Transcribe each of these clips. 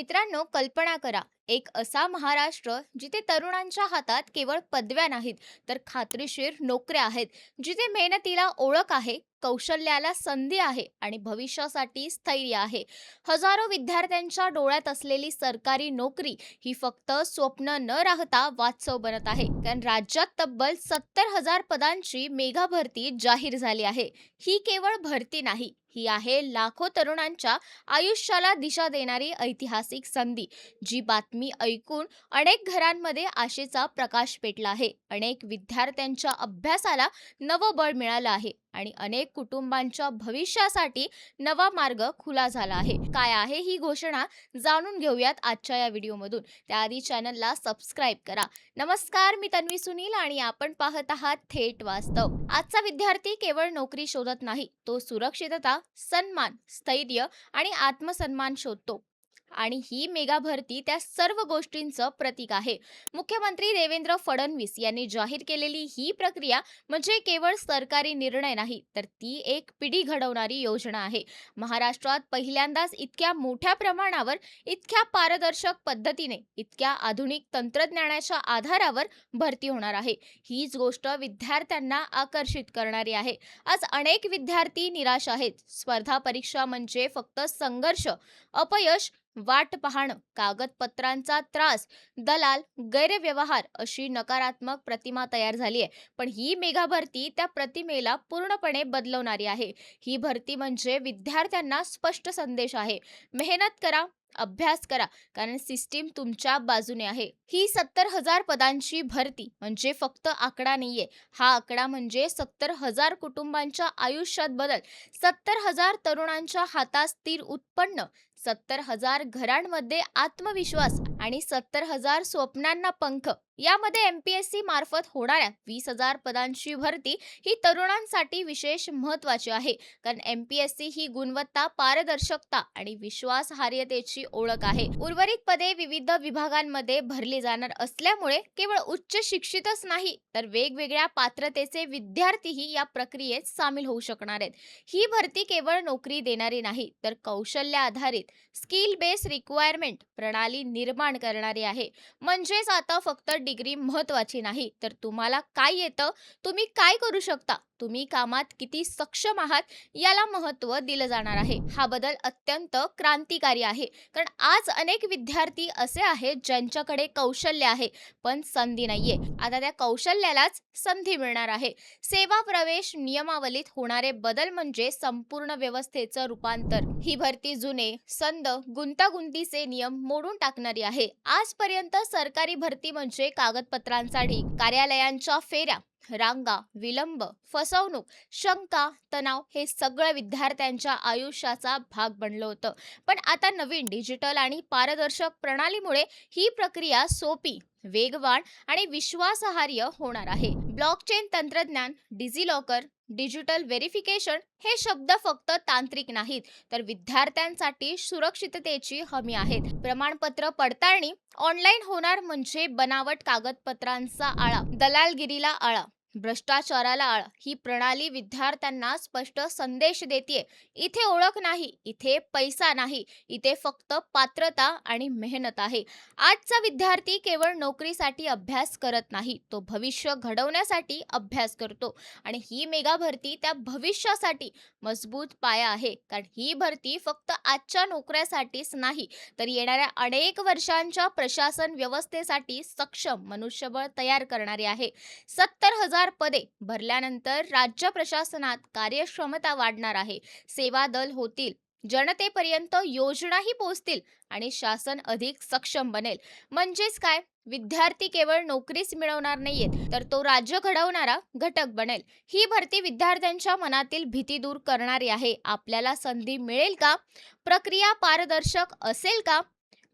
मित्रांनो कल्पना करा. एक असा महाराष्ट्र जिथे तरुणांच्या हातात केवळ पदव्या नाहीत तर खात्रीशीर नोकऱ्या आहेत जिथे मेहनतीला ओळख आहे कौशल्याला संधी आहे आणि भविष्यासाठी स्थैर्य आहे. हजारो विद्यार्थ्यांच्या डोळ्यात असलेली सरकारी नोकरी ही फक्त स्वप्न न राहता वास्तव बनत आहे. कारण राज्यात तब्बल सत्तर हजार पदांची मेगा भरती जाहीर झाली आहे. ही केवळ भरती नाही ही आहे लाखो तरुणांच्या आयुष्याला दिशा देणारी ऐतिहासिक संधी जी बातमी ऐकून अनेक घरांमध्ये आशेचा प्रकाश पेटला आहे. अनेक विद्यार्थ्यांच्या अभ्यासाला नवं बळ मिळालं आहे आणि अनेक कुटुंबांच्या भविष्यासाठी नवा मार्ग खुला झाला आहे. काय आहे ही घोषणा जाणून घेऊयात आजच्या या व्हिडिओमधून. त्याआधी चॅनलला सबस्क्राईब करा. नमस्कार मी तन्वी सुनील आणि आपण पाहत आहात थेट वास्तव. आजचा विद्यार्थी केवळ नोकरी शोधत नाही तो सुरक्षितता सन्मान स्थैर्य आणि आत्मसन्मान शोधतो. आणि ही मेगा भरती त्या सर्व गोष्टींचं प्रतीक आहे. मुख्यमंत्री देवेंद्र फडणवीस यांनी जाहीर केलेली ही प्रक्रिया म्हणजे केवळ सरकारी निर्णय नाही तर ती एक पिढी घडवणारी योजना आहे. महाराष्ट्रात पहिल्यांदाच इतक्या मोठ्या प्रमाणावर इतक्या पारदर्शक पद्धतीने इतक्या आधुनिक तंत्रज्ञानाच्या आधारावर भरती होणार आहे. हीच गोष्ट विद्यार्थ्यांना आकर्षित करणारी आहे. आज अनेक विद्यार्थी निराश आहेत. स्पर्धा परीक्षा म्हणजे फक्त संघर्ष अपयश वाट पाहणं कागदपत्रांचा त्रास दलाल गैरव्यवहार अशी नकारात्मक प्रतिमा तयार झाली आहे पण ही मेगा भरती त्या प्रतिमेला पूर्णपणे बदलवणारी आहे. ही भरती म्हणजे विद्यार्थ्यांना स्पष्ट संदेश आहे. मेहनत करा अभ्यास करा कारण सिस्टीम तुमच्या बाजूने आहे. ही सत्तर हजार पदांची भरती म्हणजे फक्त आकडा नाहीये. हा आकडा म्हणजे सत्तर हजार कुटुंबांच्या आयुष्यात बदल. सत्तर हजार तरुणांच्या हातात स्थिर उत्पन्न. सत्तर हजार घरांमध्ये आत्मविश्वास. आणि सत्तर हजार स्वप्नांना पंख. यामध्ये एम पी एस सी मार्फत होणाऱ्या वीस हजार पदांची भरती ही तरुणांसाठी विशेष महत्वाची आहे. कारण एम पी एस सी ही गुणवत्ता पारदर्शकता आणि विश्वासार्हतेची ओळख आहे. उर्वरित पदे विविध विभागांमध्ये भरली जाणार असल्यामुळे केवळ उच्च शिक्षितच नाही तर वेगवेगळ्या पात्रतेचे विद्यार्थीही या प्रक्रियेत सामील होऊ शकणार आहेत. ही भरती केवळ नोकरी देणारी नाही तर कौशल्य आधारित स्किल बेस रिक्वायरमेंट प्रणाली निर्माण करणारी आहे. म्हणजेच आता फक्त डिग्री महत्वाची नाही. तर तुम्हाला काय येतं? तुम्ही काय करू शकता? तुम्ही कामात किती सक्षम आहात याला महत्त्व दिलं जाणार आहे. हा बदल अत्यंत क्रांतिकारी आहे. कारण आज अनेक विद्यार्थी असे आहेत ज्यांच्याकडे कौशल्य आहे पण संधी नाहीये. आता त्या कौशल्यालाच संधी मिळणार आहे. सेवा प्रवेश नियमावलीत होणारे बदल म्हणजे संपूर्ण व्यवस्थेचं रूपांतर. ही भरती जुने संद गुंतागुंतीचे नियम मोडून टाकणारी आहे. आजपर्यंत सरकारी भरती म्हणजे कागदपत्रांसाठी कार्यालयांच्या फेऱ्या रांगा विलंब फसवणूक शंका तणाव हे सगळं विद्यार्थ्यांच्या आयुष्याचा भाग बनलं होतं. पण आता नवीन डिजिटल आणि पारदर्शक प्रणालीमुळे ही प्रक्रिया सोपी वेगवान आणि विश्वासार्ह होणार आहे. ब्लॉकचेन तंत्रज्ञान डिजिलॉकर डिजिटल व्हेरिफिकेशन हे शब्द फक्त तांत्रिक नाहीत तर विद्यार्थ्यांसाठी सुरक्षिततेची हमी आहेत. प्रमाणपत्र पडताळणी ऑनलाईन होणार म्हणजे बनावट कागदपत्रांचा आळा दलालगिरीला आळा. भ्रष्टाचाराला आळा. ही प्रणाली विद्यार्थ्यांना स्पष्ट संदेश देते इथे ओळख नाही इथे पैसा नाही इथे फक्त पात्रता आणि मेहनत आहे. आजचा विद्यार्थी केवळ नोकरीसाठी अभ्यास करत नाही तो भविष्य घडवण्यासाठी अभ्यास करतो आणि ही मेगा भरती त्या भविष्यासाठी मजबूत पाया आहे. कारण ही भरती फक्त आजच्या नोकऱ्यासाठीच नाही तर येणाऱ्या अनेक वर्षांच्या प्रशासन व्यवस्थेसाठी सक्षम मनुष्यबळ तयार करणारी आहे. सत्तर हजार पदे भरल्यानंतर राज्य प्रशासनात कार्यक्षमता वाढणार आहे. सेवा दल होतील. जनतेपर्यंत योजनाही पोहोचतील आणि शासन अधिक सक्षम बनेल. म्हणजेच काय? विद्यार्थी केवळ नोकरीच मिळवणार नाहीयेत तर तो राज्य घडवणारा घटक बनेल. ही भरती विद्यार्थ्यांच्या मनातील भीती दूर करणारी आहे. आपल्याला संधी मिळेल का? प्रक्रिया पारदर्शक असेल का?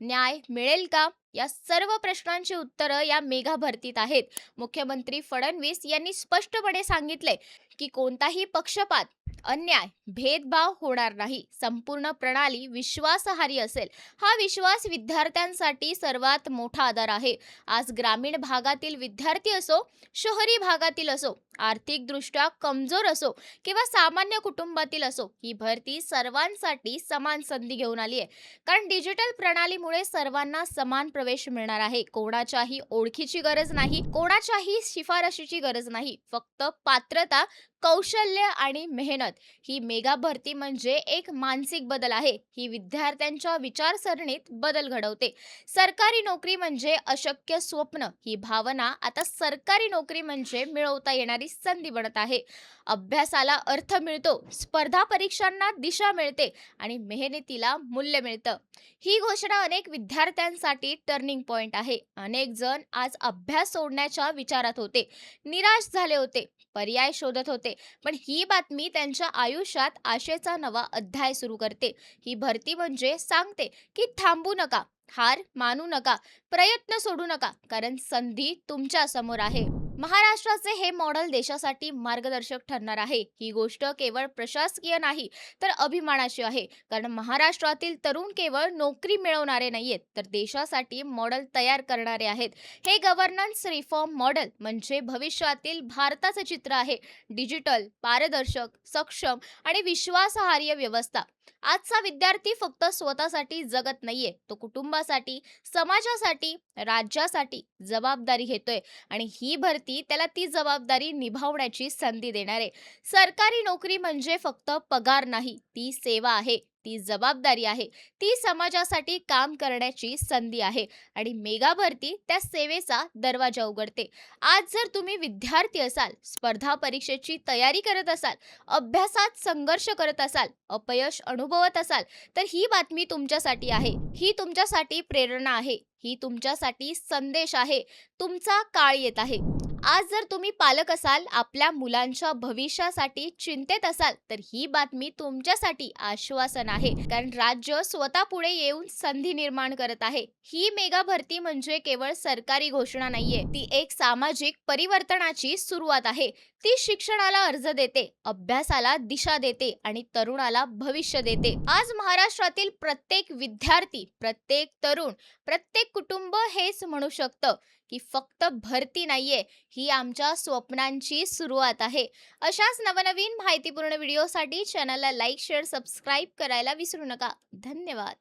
न्याय मिळेल का? या सर्व प्रश्नांची उत्तरं या मेगा भरतीत आहेत. मुख्यमंत्री फडणवीस यांनी स्पष्टपणे सांगितले की कोणताही पक्षपात अन्याय भेदभाव होणार नाही. संपूर्ण प्रणाली विश्वासहारी असेल. हा विश्वास विद्यार्थ्यांसाठी सर्वात मोठा आधार आहे. आज ग्रामीण भागातील विद्यार्थी असो शहरी भागातील असो आर्थिकदृष्ट्या कमजोर असो किंवा सामान्य कुटुंबातील असो ही भरती सर्वांसाठी समान संधी घेऊन आली आहे. कारण डिजिटल प्रणालीमुळे सर्वांना समान प्रवेश मिळणार आहे. कोणाच्याही ओळखीची गरज नाही कोणाच्याही शिफारशीची गरज नाही. फक्त पात्रता कौशल्य आणि मेहनत. ही मेगा भरती म्हणजे एक मानसिक बदल आहे. ही विद्यार्थ्यांच्या विचारसरणीत बदल घडवते. सरकारी नोकरी म्हणजे अशक्य स्वप्न. ही भावना आता सरकारी नोकरी म्हणजे मिळवता येणारी संधी बनत आहे. अभ्यासाला अर्थ मिळतो स्पर्धा परीक्षांना दिशा मिळते आणि मेहनतीला मूल्य मिळतं. ही घोषणा अनेक विद्यार्थ्यांसाठी टर्निंग पॉइंट आहे. अनेक जण आज अभ्यास सोडण्याच्या विचारात होते. निराश झाले होते पर्याय शोधत होते. पण ही बातमी त्यांच्या आयुष्यात आशेचा नवा अध्याय सुरू करते. ही भरती म्हणजे सांगते की थांबू नका हार मानू नका प्रयत्न सोडू नका कारण संधी तुमच्यासमोर आहे. महाराष्ट्राचे हे मॉडेल देशासाठी मार्गदर्शक ठरणार आहे. ही गोष्ट केवळ प्रशासकीय नाही तर अभिमानाची आहे. कारण महाराष्ट्रातील तरुण केवळ नोकरी मिळवणारे नाहीयेत तर देशासाठी मॉडेल तयार करणारे आहेत. हे गव्हर्नन्स रिफॉर्म मॉडेल म्हणजे भविष्यातील भारताचं चित्र आहे. डिजिटल पारदर्शक सक्षम आणि विश्वासार्ह व्यवस्था. आजचा विद्यार्थी फक्त स्वतःसाठी जगत नाहीये. तो कुटुंबासाठी समाजासाठी राज्यासाठी जबाबदारी घेतोय आणि ही भरती त्याला ती जबाबदारी निभावण्याची संधी देणार. आहे सरकारी नोकरी म्हणजे फक्त पगार नाही ती सेवा आहे. ती जबाबदारी आहे. ती समाजासाठी काम करण्याची संधी आहे आणि मेगा भरती त्या सेवेचा दरवाजा उघडते. आज जर तुम्ही विद्यार्थी असाल स्पर्धा परीक्षेची तयारी करत असाल अभ्यासात संघर्ष करत असाल अपयश अनुभवत असाल तर ही बातमी तुमच्यासाठी आहे. ही तुमच्यासाठी प्रेरणा आहे. ही तुमच्यासाठी संदेश आहे. तुमचा काळ येत आहे. आज जर तुम्ही पालक असाल आपल्या मुलांच्या भविष्यासाठी चिंतेत असाल तर ही बातमी तुमच्यासाठी आश्वासन आहे. कारण राज्य स्वतः पुढे येऊन संधी निर्माण करत आहे. ही मेगा भरती म्हणजे केवळ सरकारी घोषणा नाहीये. ती एक सामाजिक परिवर्तनाची सुरुवात आहे. ती शिक्षणाला अर्ज देते अभ्यासाला दिशा देते आणि तरुणाला भविष्य देते. आज महाराष्ट्रातील प्रत्येक विद्यार्थी प्रत्येक तरुण प्रत्येक कुटुंब हेच म्हणू शकतं की फक्त भरती नाहीये ही आमच्या स्वप्नांची सुरुवात आहे. अशाच नवनवीन माहितीपूर्ण व्हिडिओसाठी चॅनलला लाईक शेअर सबस्क्राईब करायला विसरू नका. धन्यवाद.